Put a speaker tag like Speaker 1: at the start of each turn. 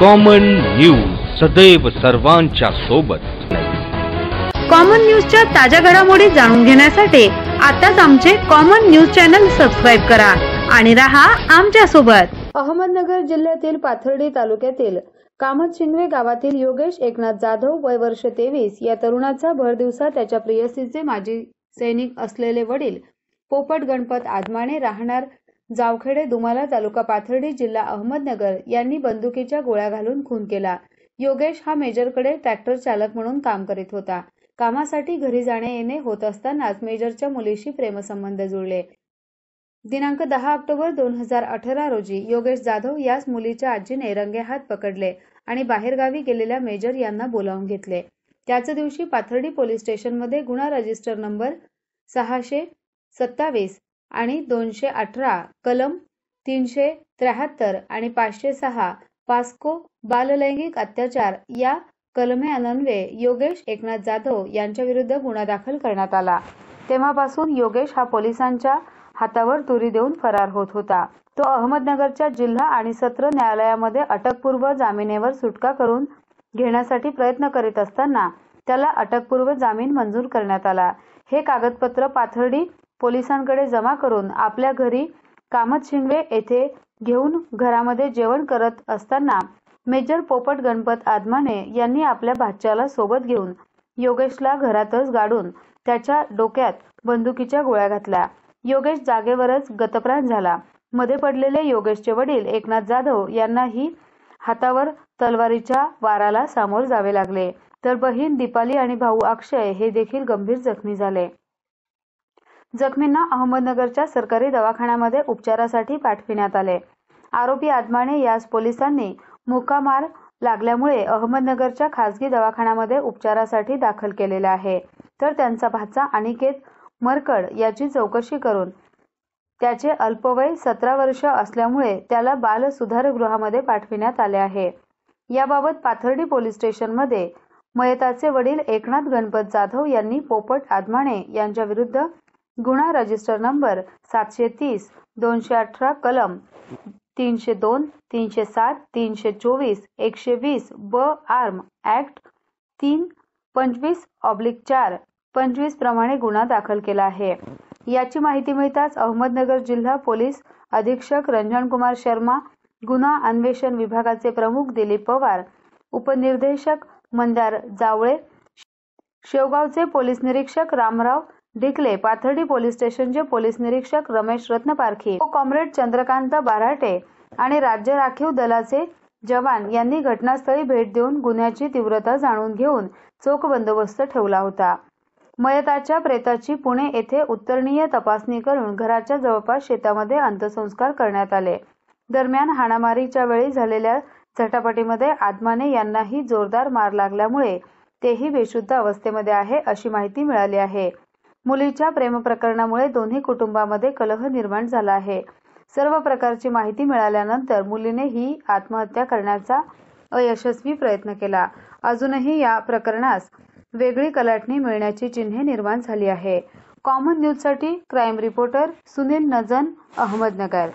Speaker 1: Common news सदैव सर्वांच्या सोबत.
Speaker 2: कॉमन न्यूजच्या ताज्या घडामोडी जाणून घेण्यासाठी आताच आमचे कॉमन न्यूज चॅनल सबस्क्राईब करा आणि रहा आमच्यासोबत अहमदनगर जिल्ह्यातील पाथर्डी तालुक्यातील कामत शिंगवे गावातील योगेश एकनाथ जाधव वय वर्ष तेवीस या तरुणाचा भर दिवसा त्याच्या प्रियसीचे माजी सैनिक असलेले वडील पोपट गणपत आदमाणे राहणार जावखेडे दुमाला तालुका पाथर्डी जिल्हा अहमदनगर यांनी बंदुकीच्या गोळ्या घालून खून केला. योगेश हा मेजरकडे ट्रॅक्टर चालक म्हणून काम करीत होता. कामासाठी घरी जाणे येणे होत असतानाच मेजरच्या मुलीशी प्रेमसंबंध जुळले. दिनांक दहा ऑक्टोबर दोन हजार अठरा रोजी योगेश जाधव याच मुलीच्या आजीने रंगेहात पकडले आणि बाहेरगावी गेलेल्या मेजर यांना बोलावून घेतले. त्याच दिवशी पाथर्डी पोलीस स्टेशनमध्ये गुन्हा रजिस्टर नंबर सहाशे सत्तावीस आणि दोनशे अठरा कलम तीनशे त्र्याहत्तर आणि पाचशे सहा पास्को बाललैंगिक अत्याचार या कलमे योगेश एकनाथ जाधव यांच्या विरुद्ध गुन्हा दाखल करण्यात आला. तेव्हापासून योगेश हा पोलिसांच्या हातावर तुरी देऊन फरार होत होता. तो अहमदनगरच्या जिल्हा आणि सत्र न्यायालयामध्ये अटकपूर्व जामिनेवर सुटका करून घेण्यासाठी प्रयत्न करीत असताना त्याला अटकपूर्व जामीन मंजूर करण्यात आला. हे कागदपत्र पाथर्डी पोलिसांकडे जमा करून आपल्या घरी कामत शिंगवे येथे घेऊन घरामध्ये जेवण करत असताना मेजर पोपट गणपत आदमाने यांनी आपल्या भाच्याला सोबत घेऊन योगेशला घरातच गाडून त्याच्या डोक्यात बंदुकीच्या गोळ्या घातल्या. योगेश जागेवरच गतप्राण झाला. मध्ये पडलेले योगेशचे वडील एकनाथ जाधव यांनाही हातावर तलवारीच्या वाराला सामोर जावे लागले. तर बहीण दीपाली आणि भाऊ अक्षय हे देखील गंभीर जखमी झाले. जखमींना अहमदनगरच्या सरकारी दवाखान्यामध्ये उपचारासाठी पाठविण्यात आले. आरोपी आदमाने यास पोलिसांनी मुक्कामार लागल्यामुळे अहमदनगरच्या खासगी दवाखान्यामध्ये उपचारासाठी दाखल केलेले आहे. तर त्यांचा भाचा अनिकेत मरकड याची चौकशी करून त्याचे अल्पवय सतरा वर्ष असल्यामुळे त्याला बाल सुधारगृहामध्ये पाठविण्यात आले आहे. याबाबत पाथर्डी पोलीस स्टेशनमध्ये मयताचे वडील एकनाथ गणपत जाधव यांनी पोपट आदमाणे यांच्या विरुद्ध गुन्हा रजिस्टर नंबर सातशे तीस दोनशे अठरा कलम तीनशे दोन तीनशे सात तीनशे चोवीस एकशे वीस ब आर्म ऍक्ट तीन पंचवीस ऑब्लिक चार पंचवीस प्रमाणे गुन्हा दाखल केला आहे. याची माहिती मिळताच अहमदनगर जिल्हा पोलीस अधीक्षक रंजन कुमार शर्मा गुन्हा अन्वेषण विभागाचे प्रमुख दिलीप पवार उपनिर्देशक मंदार जावळे शेवगावचे पोलीस निरीक्षक रामराव डिकले पाथर्डी पोलीस स्टेशनचे पोलीस निरीक्षक रमेश रत्नपारखी व कॉम्रेड चंद्रकांत बाराटे आणि राज्य राखीव दलाचे जवान यांनी घटनास्थळी भेट देऊन गुन्ह्याची तीव्रता जाणून घेऊन चोख बंदोबस्त ठेवला होता. मयताच्या प्रेताची पुणे येथे उत्तरणीय तपासणी करून घराच्या जवळपास शेतामध्ये अंत्यसंस्कार करण्यात आले. दरम्यान हाणामारीच्या वेळी झालेल्या झटापटीमध्ये आदमाने यांनाही जोरदार मार लागल्यामुळे तेही बेशुद्ध अवस्थेमध्ये आहे अशी माहिती मिळाली आहे. मुलीच्या प्रेमप्रकरणामुळे दोन्ही कुटुंबामध्ये कलह निर्माण झाला आहे. सर्व प्रकारची माहिती मिळाल्यानंतर मुलीने ही आत्महत्या करण्याचा अयशस्वी प्रयत्न केला. अजूनही या प्रकरणास वेगळी कलाटणी मिळण्याची चिन्हे निर्माण झाली आहे. कॉमन न्यूजसाठी क्राईम रिपोर्टर सुनील नजन अहमदनगर.